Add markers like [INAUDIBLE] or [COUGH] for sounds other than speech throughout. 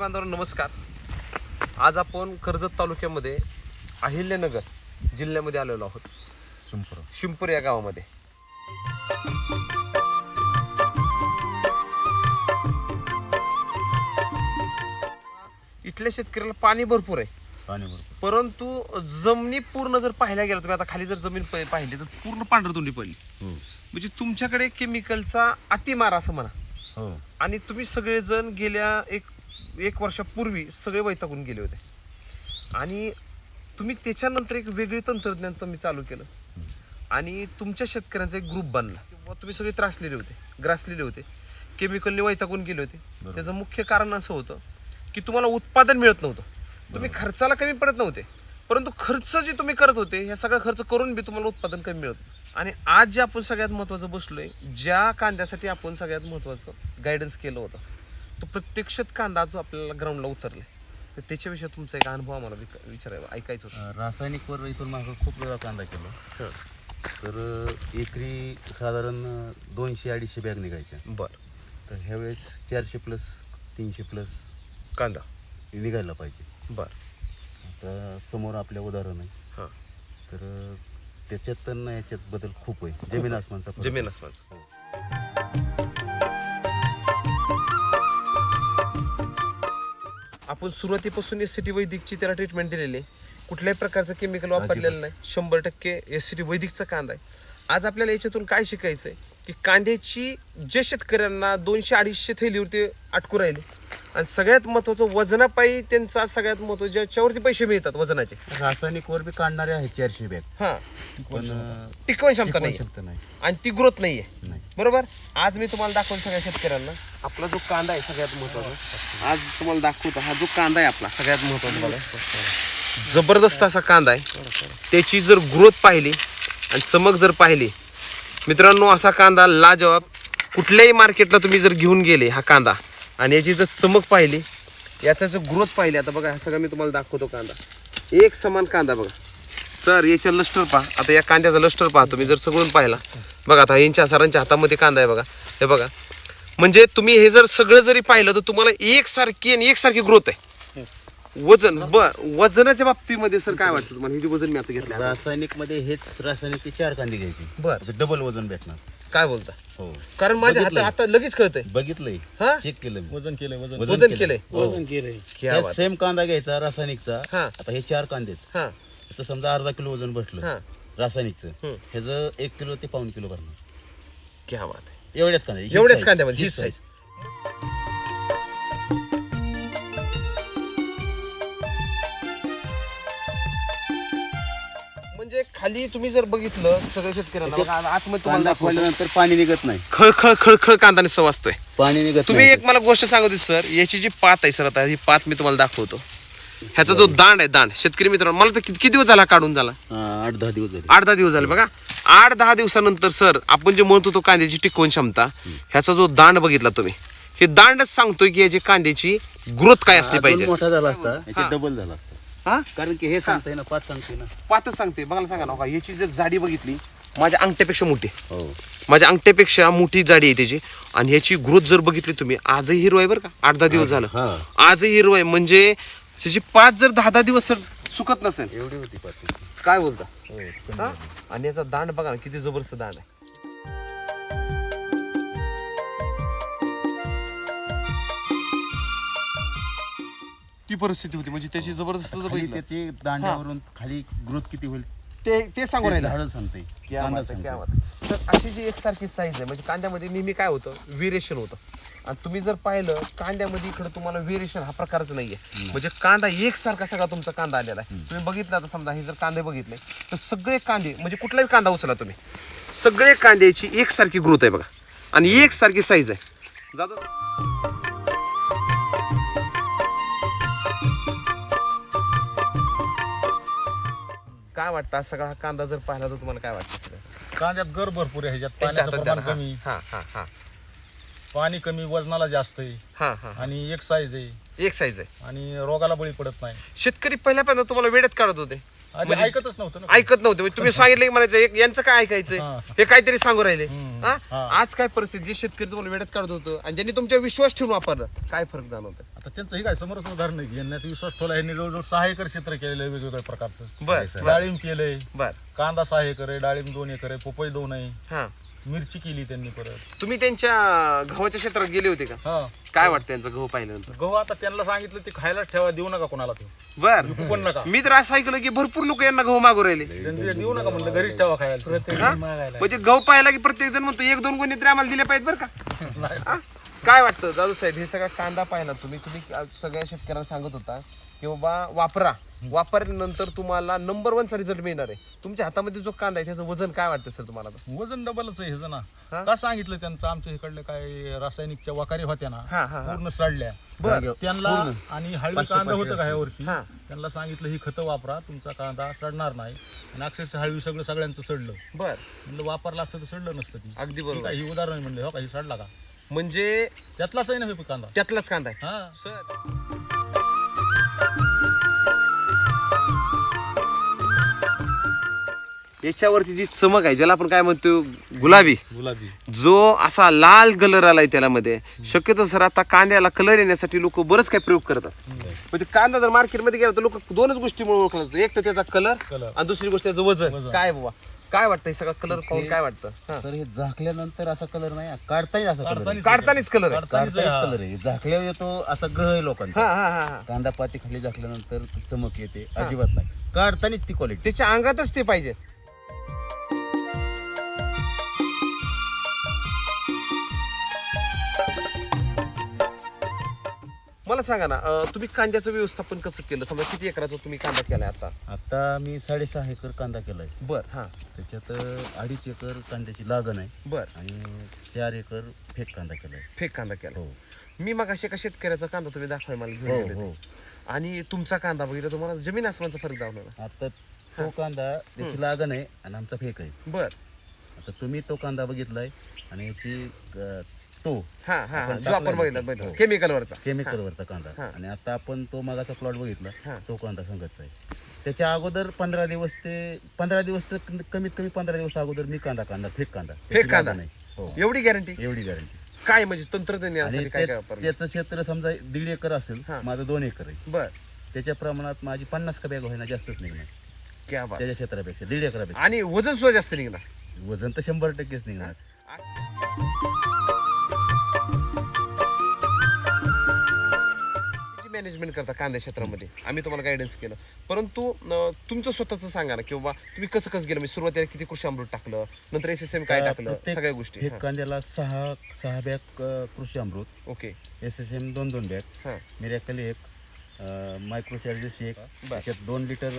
बांधवांनो नमस्कार. आज आपण कर्जत तालुक्यामध्ये अहिल्यानगर जिल्ह्यामध्ये आलेलो आहोत. सुंपर शिंपूर या गावामध्ये. इथल्या शेतकऱ्याला पाणी भरपूर आहे. पाणी भरपूर. परंतु जमिनी पूर्ण जर पाहायला गेलं तुम्ही आता खाली जर जमीन प- पाहिली तर पूर्ण पांढरतोंडी पडली. हो. म्हणजे तुमच्याकडे केमिकलचा अतिमार असं म्हणा. हो. आणि तुम्ही सगळेजण गेल्या एक एक वर्षापूर्वी सगळे वैतागून गेले होते. आणि तुम्ही त्याच्यानंतर एक वेगळे तंत्रज्ञान तुम्ही चालू केलं. आणि तुमच्या शेतकऱ्यांचा एक ग्रुप बनला. किंवा तुम्ही सगळे त्रासलेले होते ग्रासलेले होते. केमिकलने वैतागून गेले होते. त्याचं मुख्य कारण असं होतं की तुम्हाला उत्पादन मिळत नव्हतं. तुम्ही खर्चाला कमी पडत नव्हते. परंतु खर्च जे तुम्ही करत होते ह्या सगळा खर्च करून बी तुम्हाला उत्पादन कमी मिळत. आणि आज जे आपण सगळ्यात महत्त्वाचं बसलोय ज्या कांद्यासाठी आपण सगळ्यात महत्त्वाचं गायडन्स केलं होतं तो प्रत्यक्षात कांदा जो आपल्याला ग्राउंडला उतरलाय तर त्याच्याविषयी तुमचा एक अनुभव आम्हाला विक- विचारायला ऐकायचं होतं. रासायनिकवर इथून मागं खूप वेळा कांदा केला. तर एकरी साधारण दोनशे अडीचशे बॅग निघायच्या. बरं. तर ह्यावेळेस चारशे प्लस तीनशे प्लस कांदा. निघायला पाहिजे. बरं. आता समोर आपल्या उदाहरण आहे. हां. तर त्याच्यात तर ना याच्यात बदल खूप आहे. जमीन आसमानचा फरक. जमीन आसमानचं. आपण सुरुवातीपासून एस सी टी वैदिकची त्याला ट्रीटमेंट दिलेली आहे. कुठल्याही प्रकारचं केमिकल वापरलेलं नाही. शंभर टक्के एस सी टी वैदिकचा कांदा आहे. आज आपल्याला याच्यातून काय शिकायचं आहे की कांद्याची जे शेतकऱ्यांना दोनशे अडीचशे थैलीवरती अटकू राहिले आणि सगळ्यात महत्त्वाचं वजनापायी त्यांचा सगळ्यात महत्त्वाचं ज्याच्यावरती पैसे मिळतात वजनाचे. रासायनिकवर बी काढणारे आहेत चारशे बॅग. हां. पण अं, टिकवण क्षमता नाही क्षमता नाही. आणि ती ग्रोथ नाहीये. नाही. बरोबर? आज मी तुम्हाला दाखवतो सगळ्या शेतकऱ्यांना. आपला जो कांदा आहे सगळ्यात महत्त्वाचा. आज तुम्हाला दाखवतो हा जो कांदा आहे आपला सगळ्यात महत्त्वाचा बघा. जबरदस्त असा कांदा आहे. त्याची जर ग्रोथ पाहिली आणि चमक जर पाहिली मित्रांनो असा कांदा लाजवाब. कुठल्याही मार्केटला तुम्ही जर घेऊन गेले हा कांदा. आणि याची जर चमक पाहिली याचा जर ग्रोथ पाहिली आता बघा हा सगळा मी तुम्हाला दाखवतो कांदा. एक समान कांदा बघा. सर याच्या लष्टर पहा. आता या कांद्याचा लष्टर पहा तुम्ही जर सगळून पाहिला. बघा आता यांच्या सरांच्या हातामध्ये कांदा आहे बघा. हे बघा. म्हणजे तुम्ही हे जर सगळं जरी पाहिलं तर तुम्हाला एकसारखी आणि एकसारखी ग्रोथ आहे. वजन ब वजनाच्या बाबतीमध्ये सर काय वाटतं तुम्हाला? हे जे वजन मी आता घेतलं रासायनिकमध्ये हेच रासायनिक चार कांदे घ्यायचे. बर. डबल वजन भेटणार. काय बोलता? हो. कारण माझ्या हातात बघितलंय. आता लगेच कळतंय. बघितलंय. हा? चेक केलं मी. वजन केलंय वजन. वजन केलंय. वजन केलंय. क्या ह्या बात. सेम कांदा घ्यायचा रासायनिकचा. हा. आता हे चार कांदे आहेत. हा. आता समजा अर्धा किलो वजन हा. भेटलं रासायनिकचं. हम्म. ह्याचं एक किलो ते पाऊन किलो भरणार. क्या बात आहे. एवढ्याच कांदे ही एवढ्याच size, कांद्यामध्ये ही ही साईज म्हणजे खाली तुम्ही जर बघितलं सगळ्या शेतकऱ्यांना बघा, आतमध्ये तुम्हाला कांदा पाणी निघत नाही. खळ खळ खळ खळ कांदा निसं वाचतोय. पाणी निघत तुम्ही नाही. एक मला गोष्ट सांगतो सर. याची जी पात आहे सर आता ही पात मी तुम्हाला दाखवतो. ह्याचा जो दांड आहे दांड. शेतकरी मित्रांनो मला तर किती किती दिवस झाला काढून झाला? हा, आठ दहा दिवस झाले. आठ दहा दिवस झाले बघा. आठ दहा दिवसानंतर सर आपण जे म्हणत होतो कांद्याची टिकवण क्षमता ह्याचा जो दांड बघितला तुम्ही. हे दांडच सांगतोय की याची कांद्याची ग्रोथ काय असली अजून पाहिजे. मोठा झाला असता. हा. याच्यात डबल झाला असता. हा? कारण की हे सांगताय ना पाच सांगते ना. पातच सांगते बघायला सांगा ना याची जर जाडी बघितली माझ्या अंगठ्यापेक्षा मोठी आहे. हो. माझ्या अंगठ्यापेक्षा मोठी जाडी आहे त्याची. आणि ह्याची ग्रोथ जर बघितली तुम्ही आजही हिरो आहे बरं का? आठ दहा दिवस झालं. हा. आजही हिरो आहे. म्हणजे त्याची पाच जर दहा दहा दिवस सर सुकत नसेल. एवढी होती पाच. काय बोलता? हो हा? आणि याचा दांड बघा ना किती जबरदस्त दांड आहे. ती परिस्थिती होती. म्हणजे त्याची जबरदस्त खाली बघितलं त्याची दांड्यावरून खाली ग्रोथ किती होईल? ते ते सांगू ते राहिलं. झाड सांगते क्या कांदा बात आहे, क्या सांगते बात आहे. तर अशी जी एकसारखी साईज आहे म्हणजे कांद्यामध्ये नेहमी काय होतं? व्हेरिएशन होतं. आणि तुम्ही जर पाहिलं कांद्यामध्ये इकडे तुम्हाला व्हेरिएशन हा प्रकारच नाहीये. म्हणजे कांदा एकसारखा सगळा तुमचा कांदा आलेला आहे. तुम्ही बघितलं आता समजा हे जर कांदे बघितले तर सगळे कांदे म्हणजे कुठलाही कांदा उचला तुम्ही सगळे कांद्याची एकसारखी ग्रोथ आहे बघा. आणि एकसारखी साईज आहे. जाधव काय वाटतं? आज सगळा हा कांदा जर पाहिला तर तुम्हाला काय वाटतं सगळं? कांद्यात गर भरपूर आहे ह्याच्यात त्यांच्या पाण्याचं हातात द्या प्रमाण ना. कमी. हा हा हा पाणी कमी वजनाला जास्त आहे. हा हा आणि एक साईज आहे. एक साईज आहे. आणि रोगाला बळी पडत नाही. शेतकरी पहिल्यापासून तुम्हाला वेळेत काढत होते. आधी म्हणजे- ऐकतच नव्हतं ना. ऐकत नव्हते. म्हणजे तुम्ही [LAUGHS] सांगितलं की म्हणायचं एक- यांचं काय ऐकायचंय? हा. हे काहीतरी सांगू राहिले. हा? हा. आज काय परिस्थिती? जे शेतकरी तुम्हाला वेळेत काढत होतं आणि ज्यांनी तुमच्या विश्वास ठेवून वापरलं काय फरक जाणवतं आता त्यांचं हे काय समोरच उदाहरण नाही यांनी विश्वास ठेवला यांनी जवळजवळ सहा एकर क्षेत्र केलेलं आहे वेगवेगळ्या प्रकारचं. बर डाळिंब केलंय बर. कांदा सहा एकर आहे डाळिंब दोन एकर आहे पोपई दोन आहे. हा. मिरची केली त्यांनी परत. तुम्ही त्यांच्या गव्हाच्या क्षेत्रात गेले होते का? हा. काय वाटतं त्यांचं गहू पाहिल्यानंतर? गहू आता त्यांना सांगितलं ते खायला ठेवा देऊ नका कोणाला ते. बर. विकू पण नका. मी तर असं ऐकलं की भरपूर लोक यांना गहू मागू राहिले. त्यांनी ते देऊ नका म्हणलं घरीच ठेवा खायला. हा? म्हणजे गहू पाहिला की प्रत्येक जण म्हणतो एक दोन गुन्हे तरी आम्हाला दिले पाहिजेत बरं का? [LAUGHS] हा? काय वाटतं? दादू साहेब हे सगळा कांदा पाहिला तुम्ही. तुम्ही सगळ्या शेतकऱ्यांना सांगत होता की बाबा वापरा. वापरल्यानंतर तुम्हाला नंबर वनचा रिझल्ट मिळणार आहे. तुमच्या हातामध्ये जो कांदा आहे त्याचं वजन काय वाटतं सर तुम्हाला? आता? वजन डबलच आहे ह्याचं हा? ना का सांगितलं त्यांचं? आमच्या इकडले काय रासायनिकच्या वकारी होत्या ना हा, हा, हा. पूर्ण सडल्या. त्यांना. आणि हळवी पाचशे- कांदा होतं का ह्या वर्षी? हा. त्यांना सांगितलं ही खतं वापरा तुमचा कांदा सडणार नाही. आणि अक्षरशः हळवी सगळं सगळ्यांचं सडलं. बर. म्हणलं वापरलं असतं तर सडलं नसतं ती. अगदी बरोबर. काय ही उदाहरण म्हणले हो का ही सडला का? म्हणजे त्यातलाच आहे ना हे कांदा? त्यातलाच कांदा आहे. हा. सर. याच्यावरची जी चमक आहे ज्याला आपण काय म्हणतो गुलाबी. गुलाबी. जो असा लाल कलर आलाय त्याला मध्ये शक्यतो सर आता कांद्याला कलर येण्यासाठी लोक बरंच काही प्रयोग करतात. म्हणजे कांदा जर मार्केटमध्ये गेला तर लोक दोनच गोष्टीमुळे ओळखला जातो. एक तर त्याचा कलर Color. आणि दुसरी गोष्ट त्याचं वजन. वजन. काय बाबा? काय वाटतं हे सगळं कलर पाहून काय वाटतं? हा. सर हे झाकल्यानंतर असा कलर नाही काढताही असा कलर आहे. काढतानीच कलर आहे. हा. कलर आहे. झाकल्यावर येतो असा ग्रह आहे लोकांचा. हा हा हा हा. कांदा पाती खाली झाकल्यानंतर चमक येते. अजिबात नाही. काढतानीच ती क्वालिटी त्याच्या अंगातच ते पाहिजे. मला सांगा ना अं, तुम्ही कांद्याचं व्यवस्थापन कसं केलं? समजा किती एकराचं तुम्ही कांदा केलाय आता? आता मी साडेसहा एकर कांदा केलाय. बर हा. त्याच्यात अडीच एकर कांद्याची लागण आहे. बर. आणि चार एकर फेक कांदा केलाय. फेक कांदा केला हो. मी मग अशा एका शेतकऱ्याचा कांदा तुम्ही दाखवाय मला घेऊन हो हो. आणि तुमचा कांदा बघितला तुम्हाला जमीन आसमानचा फरक दाखवला आता तो कांदा त्याची लागण आहे आणि आमचा फेक आहे. बर. आता तुम्ही तो कांदा बघितलाय आणि याची अं, तो हा. हा हा. आपण जो आपण टाकलाय बघितला. हो. केमिकल वरचा. केमिकलवरचा कांदा. आणि आता आपण तो मागाचा प्लॉट. बघितला. तो कांदा सांगायचा आहे. त्याच्या अगोदर पंधरा दिवस ते पंधरा दिवस तर कमीत कमी पंधरा दिवस अगोदर मी कांदा कांदा फेक कांदा. फेक कांदा. आहे. हो. एवढी गॅरंटी एवढी गॅरंटी काय म्हणजे तंत्रज्ञान आणि यासाठी काय काय त्याच- वापरलं? त्याचं क्षेत्र समजा दीड एकर असेल हा. माझं दोन एकर आहे. बर. त्याच्या प्रमाणात माझी पन्नास का बॅग होईना जास्तच निघणार. क्या बात. त्याच्या क्षेत्रापेक्षा दीड एकरापेक्षा. आणि वजन सुद्धा जास्त निघणार. वजन तर शंभर टक्केच निघणार. मॅनेजमेंट करता कांद्या क्षेत्रामध्ये? आम्ही तुम्हाला गायडन्स केलं. परंतु अं, तुमचं स्वतःच सांगा ना किंवा तुम्ही कसं कसं गेलं? म्हणजे सुरुवातीला किती कृषी अमृत टाकलं? नंतर एस एस एम काय टाकलं? प्रत्येक सगळ्या गोष्टी. फेक कांद्याला सहा सहा बॅग अं, Krishi Amrut. Okay. S S M दोन दोन बॅग. हां. मिरॅकल एक मायक्रो चार्जेस एक त्याच्यात दोन लिटर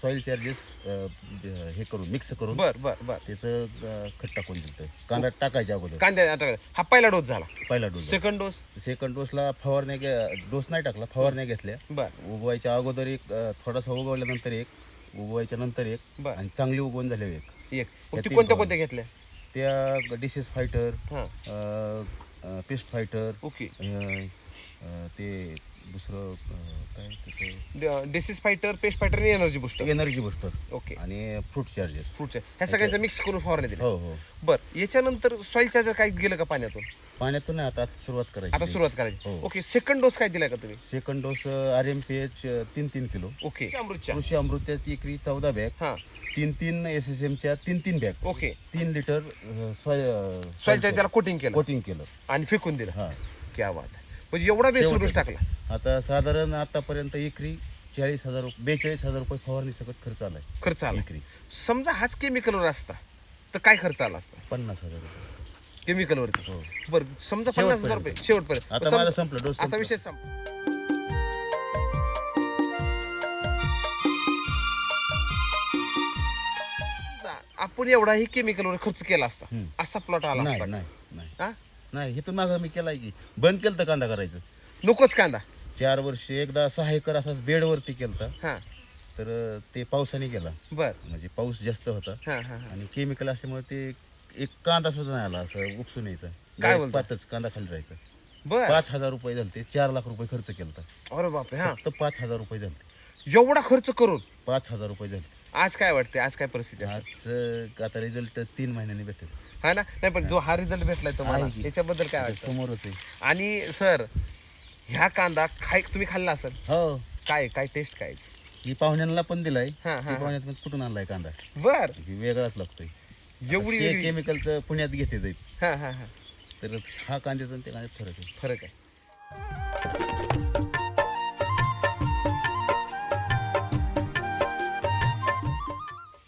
सॉईल चार्जेस हे करून मिक्स करून बर बर बर. त्याचं खत टाकून दिलं कांदा टाकायच्या अगोदर. आता हा पहिला डोस झाला. पहिला डोस सेकंड डोस सेकंड डोसला फवारण्या घ्या डोस नाही टाकला फवारण्या घेतल्या. बर. उगवायच्या अगोदर एक अं, थोडासा उगवल्यानंतर एक उगवायच्या नंतर एक बर. आणि चांगली उगवून झाल्यावर एक. एक. मग या ती तीन कोणत्या. कोणत्या घेतल्या? त्या डिसेस फायटर हां. Pest fighter okay. ते दुसरं अं, काय त्याचं डिसीज फायटर पेस्ट फायटर आणि energy booster energy booster okay आणि फ्रूट चार्जेस फ्रूटच्या ह्या सगळ्यांचं मिक्स करून फवारणी दिली हो हो. बर याच्यानंतर सॉइल चार्जर काय गेलं का पाण्यातून? पाण्यातून नाही आता आता सुरुवात करायची आता सुरुवात करायची. हो. ओके सेकंड डोस काय दिलाय का तुम्ही? Second dose R M P H तीन तीन किलो. ओके अमृतच्या. कृषी अमृत्याची एकरी चौदा बॅग हा. तीन तीन एस एस एमच्या तीन तीन बॅग ओके तीन लिटर सॉइल चार्जर त्याला कोटिंग केलं. कोटिंग केलं. आणि फेकून दिलं. हा. क्या बात आहे. म्हणजे एवढा बेसल डोस टाकला. आता साधारण आतापर्यंत एकरी चाळीस हजार रुपये बेचाळीस हजार रुपये फवारणी सकट खर्च आलाय. खर्च आला एकरी. समजा हाच केमिकलवर असता तर काय खर्च आला असता? पन्नास हजार रुपये. केमिकलवरती हो. बरं समजा पन्नास हजार रुपये. शेवटपर्यंत. आता माझं संपलं, डोस आता संपला. विषय संप समजा आपण एवढाही केमिकलवर खर्च केला असता हम्म. असा प्लॉट आला नाही असता नाही नाही. हा? नाही हे तर मागं मी केलाय की. बंद केलं तर कांदा करायचं. नकोच कांदा. चार वर्ष एकदा सहा एकर असाच बेडवरती केलता. हा. तर ते पावसाने गेला बर. म्हणजे पाऊस जास्त होता. हा हा हा. आणि केमिकल असल्यामुळे ते एक कांदा सुद्धा नाही आला असं उपसून यायचा. काय बोलता? पातच कांदा खाली राहायचा. बर. पाच हजार रुपये झालते चार लाख रुपये खर्च केलता. अरे बापरे हा. फक्त पाच हजार रुपये झाले एवढा खर्च करून? पाच हजार रुपये झाले आज काय वाटते आज काय परिस्थिती आहे आज अं, आता रिझल्ट तीन महिन्यांनी भेटेल. हा ना? नाही पण जो हा रिझल्ट भेटलाय तुम्हाला. त्याच्याबद्दल काय वाटतं? समोरच आहे. आणि सर ह्या कांदा खाय तुम्ही खाल्ला असेल? हो. काय काय टेस्ट काय ही पाहुण्यांना पण दिलाय. हा, हा, हा. पाहुण्यात कुठून आणलाय कांदा? बर. ही वेगळाच लागतोय. एवढी ते वेगळी. केमिकलचं पुण्यात घेते जाईल हा हा हा. तर हा कांद्याचा आणि त्या कांद्यात फरक आहे. फरक आहे.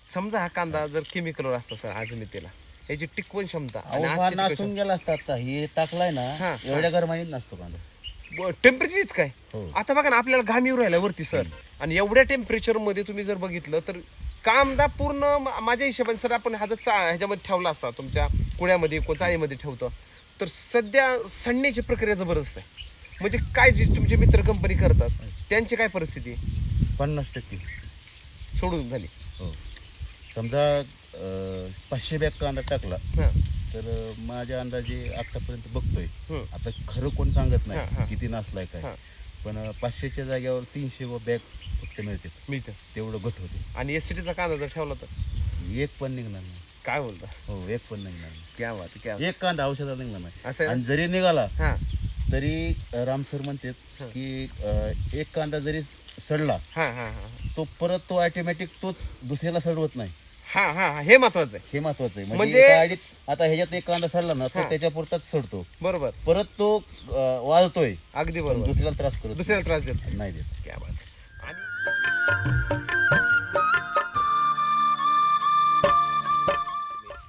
समजा हा कांदा जर केमिकलवर असता सर आज मी त्याला याची टिकवण क्षमता. अहो हा नासून गेला असता आता. हे टाकलाय ना हा, एवढ्या गरमानीत नसतो कांदा. टेम्परेचर इतकं आहे. हो. आता बघा ना आपल्याला घाम येऊ राहिला वरती सर. आणि एवढ्या टेम्परेचरमध्ये तुम्ही जर बघितलं तर कांदा पूर्ण मा- माझ्या हिशोबाने सर आपण हा जर चा ह्याच्यामध्ये ठेवला असता तुमच्या कुड्यामध्ये कोण चाळीमध्ये ठेवतो तर सध्या सडण्याची प्रक्रिया जबरदस्त आहे. म्हणजे काय जे तुमचे मित्र कंपनी करतात त्यांची काय परिस्थिती? आहे? पन्नास टक्के. सोडून झाली. हो. समजा अं, पाचशे बॅग कांदा टाकला हा. तर अं, माझ्या अंदाजे आतापर्यंत बघतोय. आता खरं कोण सांगत हा, हा. नाही किती नसलाय हा. काय पण अं, पाचशेच्या जागेवर तीनशे व बॅग फक्त मिळते मिळतं. तेवढं घट होते. आणि एस चा कांदा जर ठेवला तर? एक पण निघणार नाही. काय बोलता? हो एक पण निघणार नाही. क्या बात क्या एक कांदा औषधात निघणार असं नाही आहे आणि जरी निघाला हा. तरी अं, राम सर म्हणतात की अं, एक कांदा जरी सडला. हा हा हा. तो परत तो ऑटोमॅटिक तोच दुसऱ्याला सडवत नाही. हा हा हा. हे महत्वाचं आहे. हे महत्वाचं आहे. म्हणजे- म्हणजे एका आडीत- आता ह्याच्यात एक कांदा सडला ना हा. तो त्याच्या पुरताच सडतो. बरोबर. परत तो अं, वाळतोय. अगदी पण बरोबर. दुसऱ्याला त्रास करत दुसऱ्याला त्रास देत नाही. नाही देत. क्या बात आहे. आणि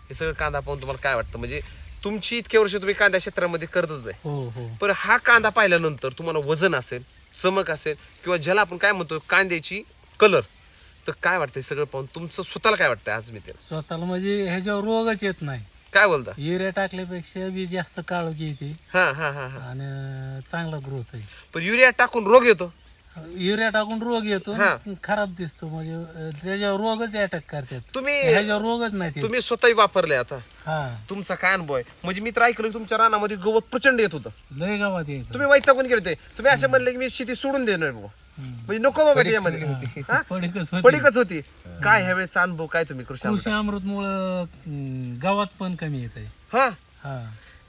हे सगळं कांदा पाहून तुम्हाला काय वाटतं? म्हणजे तुमची इतक्या वर्ष तुम्ही कांद्या क्षेत्रामध्ये करतच आहे. हो हो. पण हा कांदा पाहिल्यानंतर तुम्हाला वजन असेल चमक असेल किंवा ज्याला आपण काय म्हणतो कांद्याची कलर तर काय वाटतंय सगळं पाहून? तुमचं स्वतःला काय वाटतंय आज मी त्याला स्वतःला म्हणजे ह्याच्यावर रोगच येत नाही. काय बोलता? युरिया टाकल्यापेक्षा बी जास्त काळोखी येते. हा हा हा हा. आणि चांगला ग्रोथ आहे. पण युरिया टाकून रोग येतो? युरिया टाकून रोग येतो हा. खराब दिसतो. म्हणजे अं, त्याच्यावर रोगच अटॅक करतात. तुम्ही ह्याच्यावर रोगच नाही ते. तुम्ही स्वतःही वापरले आता. हा. तुमचा काय अनुभव आहे? म्हणजे मी तर ऐकलं तुमच्या रानामध्ये गवत प्रचंड येत होतं. लय गावात यायचं. तुम्ही वैतागून गेले होते. तुम्ही असं म्हणले की मी शेती सोडून देणार बाबा म्हणजे नको बाबा त्याच्यामध्ये हा? पडीकच होती. पडीकच होती. काय ह्या वेळेचा अनुभव काय तुम्ही कृषी कृषी अमृत मुळे गावात पण कमी येत आहे हा? हा.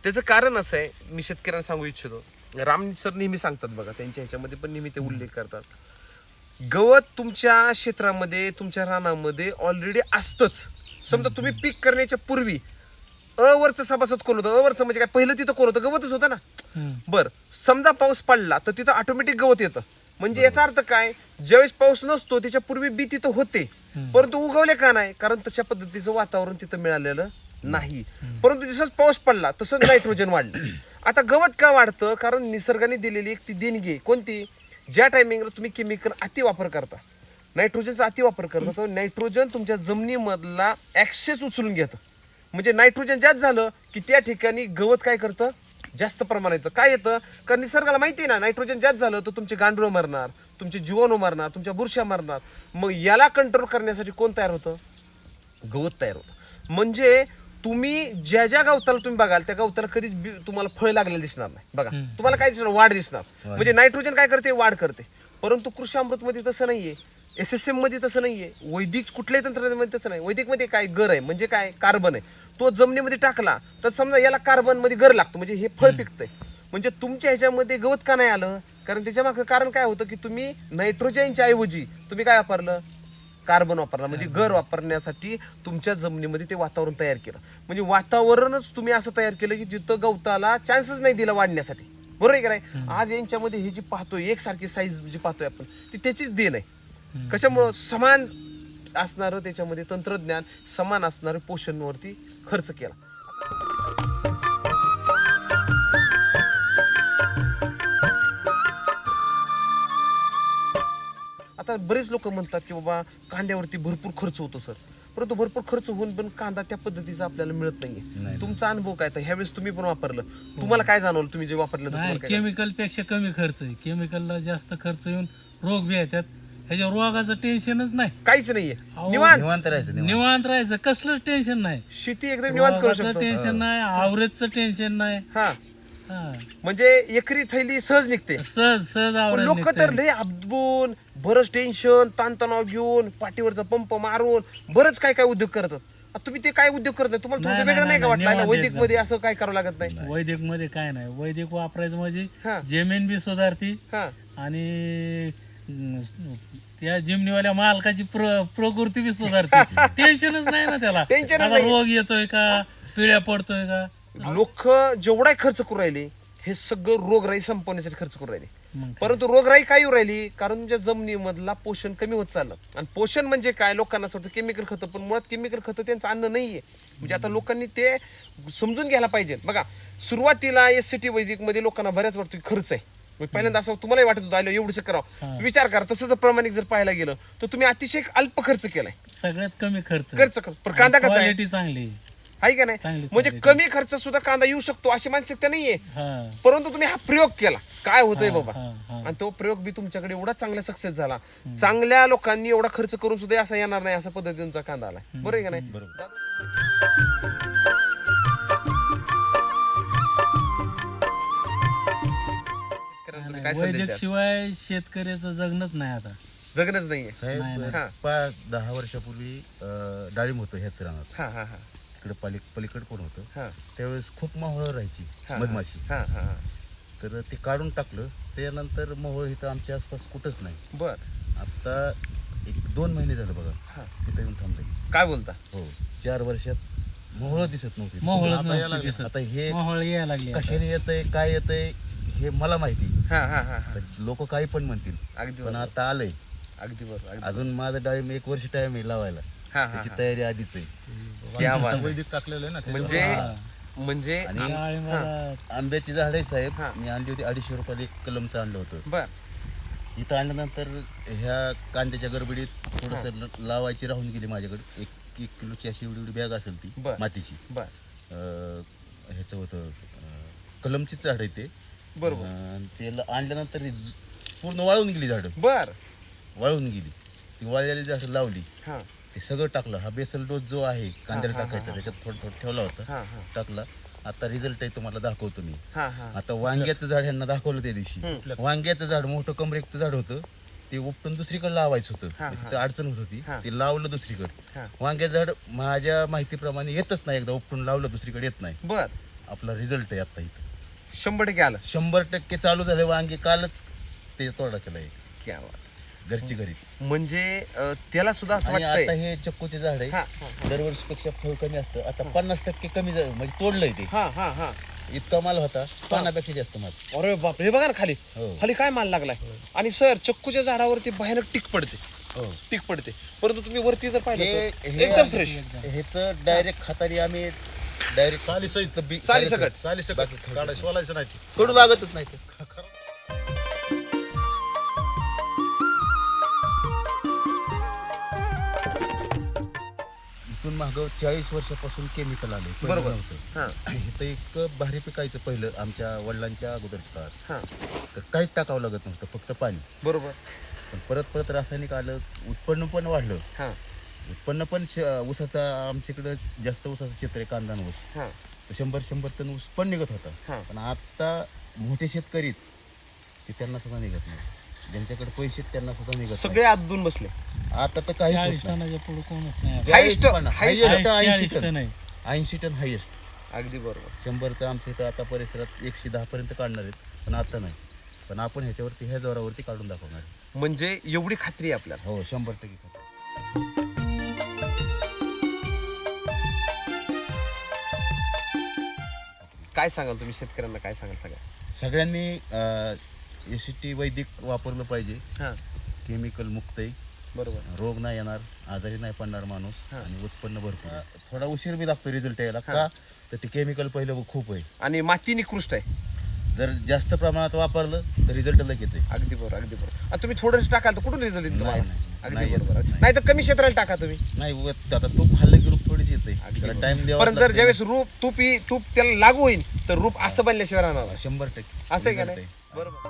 त्याचं कारण असं आहे मी शेतकऱ्यांना सांगू इच्छितो. राम सर नेहमी सांगतात बघा त्यांच्या ह्याच्यामध्ये पण नेहमी ते उल्लेख करतात. गवत तुमच्या क्षेत्रामध्ये तुमच्या रानामध्ये ऑलरेडी असतंच. समजा तुम्ही पीक करण्याच्या पूर्वी अवरचं सभासद कोण होतं? अवरचं म्हणजे काय? पहिलं तिथं कोण होतं? गवतच होतं ना. बर समजा पाऊस पडला तर तिथं ऑटोमॅटिक गवत येतं. म्हणजे याचा अर्थ काय? ज्यावेळेस पाऊस नसतो त्याच्या पूर्वी बी तिथं होते. परंतु उगवले का नाही? कारण तशा पद्धतीचं वातावरण तिथं मिळालेलं नाही. परंतु जसंच पाऊस पडला तसंच नायट्रोजन वाढलं. आता गवत का वाढतं? कारण निसर्गाने दिलेली एक ती देणगी आहे. कोणती? ज्या टायमिंगला तुम्ही केमिकल अति वापर करता. नायट्रोजनचा अतिवापर करता. तर नायट्रोजन तुमच्या जमिनीमधला ॲक्सेस उचलून घेतं. म्हणजे नायट्रोजन जास्त झालं की त्या ठिकाणी गवत काय करतं? जास्त प्रमाणात येतं. काय येतं? कारण निसर्गाला माहिती आहे ना नायट्रोजन जास्त झालं तर तुमचे गांडूळ मरणार तुमचे जीवाणू मरणार तुमच्या बुरशा मरणार. मग याला कंट्रोल करण्यासाठी कोण तयार होतं? गवत तयार होतं. म्हणजे तुम्ही ज्या ज्या गवताला तुम्ही बघाल त्या गवताला कधीच बी- तुम्हाला फळ लागलेलं दिसणार नाही. बघा तुम्हाला काय दिसणार? वाढ दिसणार. म्हणजे नायट्रोजन काय करते? वाढ करते. परंतु कृषी अमृत मध्ये तसं नाहीये. एस एस एममध्ये तसं नाहीये. वैदिक कुठल्याही तंत्रज्ञानामध्ये तसं नाही. वैदिकमध्ये काय? गर आहे. म्हणजे काय? कार्बन आहे. तो जमिनीमध्ये टाकला तर समजा याला कार्बनमध्ये गर लागतो. म्हणजे हे फळ पिकतंय. म्हणजे तुमच्या ह्याच्यामध्ये गवत का नाही आलं? कारण त्याच्या मागं कारण काय होतं की तुम्ही नायट्रोजनच्या ऐवजी तुम्ही काय वापरलं? कार्बन वापरला. म्हणजे घर वापरण्यासाठी तुमच्या जमिनीमध्ये ते वातावरण तयार केलं. म्हणजे वातावरणच तुम्ही असं तयार केलं की जिथं गवताला चान्सच नाही दिला वाढण्यासाठी. बरोबर आहे का नाही? आज यांच्यामध्ये हे जी पाहतोय एकसारखी साईज जी पाहतोय आपण ती त्याचीच देण आहे. कशामुळं? समान असणारं त्याच्यामध्ये तंत्रज्ञान समान असणारं पोषणवरती खर्च केला. आता बरेच लोक म्हणतात की बाबा कांद्यावरती भरपूर खर्च होतो सर. परंतु भरपूर खर्च होऊन पण कांदा त्या पद्धतीचा आपल्याला मिळत नाहीये. तुमचा अनुभव काय? तर ह्यावेळेस तुम्ही पण वापरलं. तुम्हाला काय जाणवलं तुम्ही जे वापरलं केमिकलपेक्षा कमी खर्च आहे. केमिकलला जास्त खर्च येऊन रोग बी येतात. ह्याच्या रोगाचं टेन्शनच नाही. काहीच नाहीये. निवांत. राहायचं निवांत. राहायचं. कसलंच टेन्शन नाही. शेती एकदम निवांत करू रोगाचं शकतो. टेन्शन नाही आवरेजचं टेन्शन नाही. म्हणजे एकरी थैली सहज निघते. सहज सहज लोक. तर लय अबदून बरंच टेन्शन ताणतणाव घेऊन पाठीवरचा पंप मारून बरंच काय काय उद्योग करतात. तुम्ही ते काय उद्योग करत नाही? तुम्हाला थोडंसं वेगळं नाही, का वाटलं? वैदिक. मध्ये असं काय करावं लागत नाही? वैदिकमध्ये काय नाही. वैदिक वापरायचं म्हणजे. जमीन बी सुधारती आणि त्या जिमनीवाल्या मालकाची प्र प्रकृती बी सुधारते. टेन्शनच [LAUGHS] नाही ना त्याला. नाही. रोग येतोय का? पिळ्या पडतोय का? लोक जेवढा खर्च करू राहिले हे सगळं रोगराई संपवण्यासाठी खर्च करू राहिले. परंतु रोगराई काय येऊ राहिली? कारण तुमच्या जमिनीमधला पोषण कमी होत चाललं. आणि पोषण म्हणजे काय? लोकांना असं वाटतं केमिकल खतं पण मुळात केमिकल खतं त्यांचं अन्न नाहीये. म्हणजे आता लोकांनी ते समजून घ्यायला पाहिजे. बघा सुरुवातीला एस सी टी वैदिकमध्ये लोकांना बऱ्याच वाटतो की खर्च आहे. पहिल्यांदा असं तुम्हालाही वाटत होतं आलं एवढंच करावं. विचार करा तसं जर प्रमाणिक जर पाहायला गेलं तर तुम्ही अतिशय अल्प खर्च केलाय. सगळ्यात कमी खर्च. खर्च पण कांदा कसा चांगली आहे का नाही? चांगली म्हणजे quality. कमी खर्च सुद्धा कांदा येऊ शकतो अशी मानसिकता नाहीये. हा. परंतु तुम्ही हा प्रयोग केला. काय होतंय बाबा? हा, हा. आणि तो प्रयोग बी तुमच्याकडे एवढा चांगला सक्सेस झाला. चांगल्या लोकांनी एवढा खर्च करून सुद्धा असा येणार नाही असा पद्धतीचा कांदा आलाय. बरोबर आहे का नाही? शेतकऱ्यांना तुम्ही काय संदेश वैदिक द्याल? शिवाय शेतकऱ्याचं जगणंच नाही आता. जगणच नाहीये. साहेब हा. पाच दहा वर्षापूर्वी अं, डाळिंब होतं ह्याच रानात. हा हा हा. तिकडे पाली पलीकड पण होतं हा. त्यावेळेस खूप मोहळ राहायची हा, मधमाशी. हा हा हा. तर ते काढून टाकलं त्यानंतर मोहळ इथं आमच्या आसपास कुठंच नाही. बर. आता एक दोन महिने झालं बघा हा. इथं येऊन थांबले. काय बोलता? हो चार वर्षात मोहळ दिसत नव्हती. मोहळत आता यायला नव्हती दिसत. आता हे मोहळ यायला लागली आता. कशाने येतंय काय येतंय हे मला माहिती. हा हा हा हा. तर लोक काही पण म्हणतील. अगदी पण बरोबर. आता आलंय. अगदी बरोबर अगदी- अजून माझं डाळिंब एक वर्ष टाइम आहे लावायला. हा हा त्याची. तयारी आधीच आहे. क्या बात आहे. वैदिक टाकलेलं आहे ना त्याच्यावर. म्हणजे हा. म्हणजे आणि डाळिंबाला आंब्याची झाड आहे साहेब. हा. मी आणली होती अडीचशे रुपयाला एक कलमचं आणलं होतं. बर. इथं आणल्यानंतर ह्या कांद्याच्या गडबडीत थोडस लावायची राहून गेली माझ्याकडे. एक एक किलोची अशी एवढी एवढी बॅग असेल ती बर. मातीची. बर. अं, ह्याचं होतं अं, कलमचीच झाड आहे ते. बरोबर. अं, ते ल- आणल्यानंतर ही ज- पूर्ण वाळून गेली झाडं. बर. वाळून गेली. ती वाळलेली झाडं लावली. हा. ते सगळं टाकलं. हा बेसल डोस जो आहे कांद्याला टाकायचा त्याच्यात थोडं थोडं ठेवला होता. टाकला. आता रिझल्ट आहे तुम्हाला दाखवतो मी. आता वांग्याचं झाड ह्यांना दाखवलं त्या दिवशी. वांग्याचं झाड मोठं कमरेचं झाड होतं. ते उपटून दुसरीकडे लावायचं होतं. हा, तिथं अडचण होत होती. ते लावलं दुसरीकडे. वांग्याचं झाड माझ्या माहितीप्रमाणे येतच नाही. एकदा उपटून लावलं दुसरीकडे येत नाही. बर. आपला रिझल्ट आहे आता इथं. शंभर टक्के आलं. शंभर टक्के चालू झाले वांगे. कालच ते तोडा केला एक. क्या बात. घरची घरी. म्हणजे अं, त्याला सुद्धा असं आणि आता वाटतंय हे चक्कूचे झाड हा, आहे दरवर्षीपेक्षा फळ कमी असतं. आता पन्नास टक्के कमी झा- म्हणजे तोडलंय ते. हा हा हा. इतका माल होता. पानापेक्षा जास्त माल. अरे बाप हे बघा ना खाली. हो. खाली काय माल लागलाय? आणि सर चक्कूच्या झाडावरती भयानक टिक पडते. हो. टिक पडते. परंतु तुम्ही वरती जर पाहिलं हे- सर, हे- एकदम फ्रेश ह्याच डायरेक्ट खातारी आम्ही डायरेक्ट साली सहित साली सकट चालीस बाकी सेकंद काढायचं सोलायचं नाही. ते. थोडं लागतच नाही ते. माग चाळीस वर्षापासून केमिकल आले पहिलं बरोबर. नव्हतं. हा. [CLEARS THROAT] इथं एक भारी पिकायचं पहिलं आमच्या वडिलांच्या अगोदरच्या काळात हा. तर काहीच टाकावं लागत नव्हतं फक्त पाणी. बरोबर. पण परत परत रासायनिक आलं उत्पन्न पण वाढलं. हा. उत्पन्न पण श- ऊसाचा आमच्याकडं जास्त ऊसाचं क्षेत्र आहे कांदा आणि ऊस हा. तर शंभर शंभर टन ऊस पण निघत हा. होता पण आता मोठे शेतकरी ते त्यांना सुद्धा निघत नाही. ज्यांच्याकडे पैसे आहेत, त्यांना सुद्धा निघत सगळे आदून बसले. नाही. आता तर काहीच चाळीस होत नाही. टनाच्या पुढे कोणच नाही. आता. हायस्ट पण, हायस्ट हायस्ट ऐंशी चाळीस टन टन. आहे ऐंशी टन हायेस्ट अगदी बरोबर. शंभरचं आमच्या इथं आता परिसरात एकशे दहा पर्यंत काढणार आहेत पण आता नाही. पण आपण ह्याच्यावरती ह्या जोरावरती काढून दाखवणार आहे. म्हणजे एवढी खात्री आहे आपल्याला. हो शंभर टक्के खात्री. काय सांगाल तुम्ही शेतकऱ्यांना? काय सांगाल सगळ्या सगळ्यांनी टी वैदिक वापरलं पाहिजे. हा. केमिकल मुक्त आहे बरोबर. रोग नाही येणार आजारी नाही पडणार माणूस. आणि उत्पन्न भरपूर आहे. थोडा उशीर बी लागतो रिझल्ट यायला. का? तर ते केमिकल पहिलं खूप आहे. आणि माती निकृष्ट आहे. जर जास्त प्रमाणात वापरलं तर रिझल्ट लगेच आहे. अगदी बरोबर अगदी बरोबर. आणि तुम्ही थोडंच टाकाल तर कुठून रिझल्ट येईल तुम्हाला? नाही, अगदी नाही येत, बरोबर. नाही. नाही तर कमी क्षेत्राला टाका तुम्ही. नाही उगाच आता तूप खाल्लं की रूप थोडीच येते अगदी त्याला बरोबर. टाइम द्यावा पण जर ज्यावेळेस रूप तूप ही- तूप त्याला लागू होईल तर रूप असं बनल्याशिवाय राहणार नाही. शंभर टक्के. असं आहे का result नाही? आहे. बरोबर.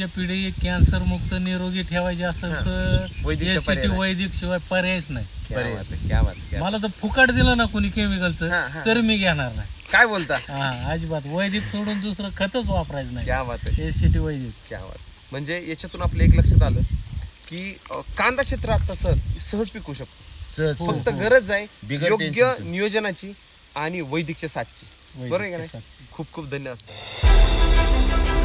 पुढच्या पिढी कॅन्सर मुक्त निरोगी ठेवायची असेल तर वैदिकचा नाही. वैदिक शिवाय पर्यायच नाही. क्या बरे. बात आहे, क्या बात आहे, क्या मला तर फुकाट दिलं ना कोणी केमिकलचं हा, हा. तर मी घेणार नाही. काय बोलता? हा अजिबात. वैदिक सोडून दुसरं खतच वापरायचं नाही. क्या बात आहे. एसीटी वैदिक. क्या बात म्हणजे याच्यातून आपलं एक लक्षात आलं की अं, कांदा क्षेत्र आता सर सहज पिकू शकतो. सहज. फक्त गरज आहे बिगर योग्य टेन्शनचं. नियोजनाची आणि वैदिकच्या साथची. बरोबर आहे का वैदिकच्या नाही? साथची. खूप खूप धन्यवाद सर.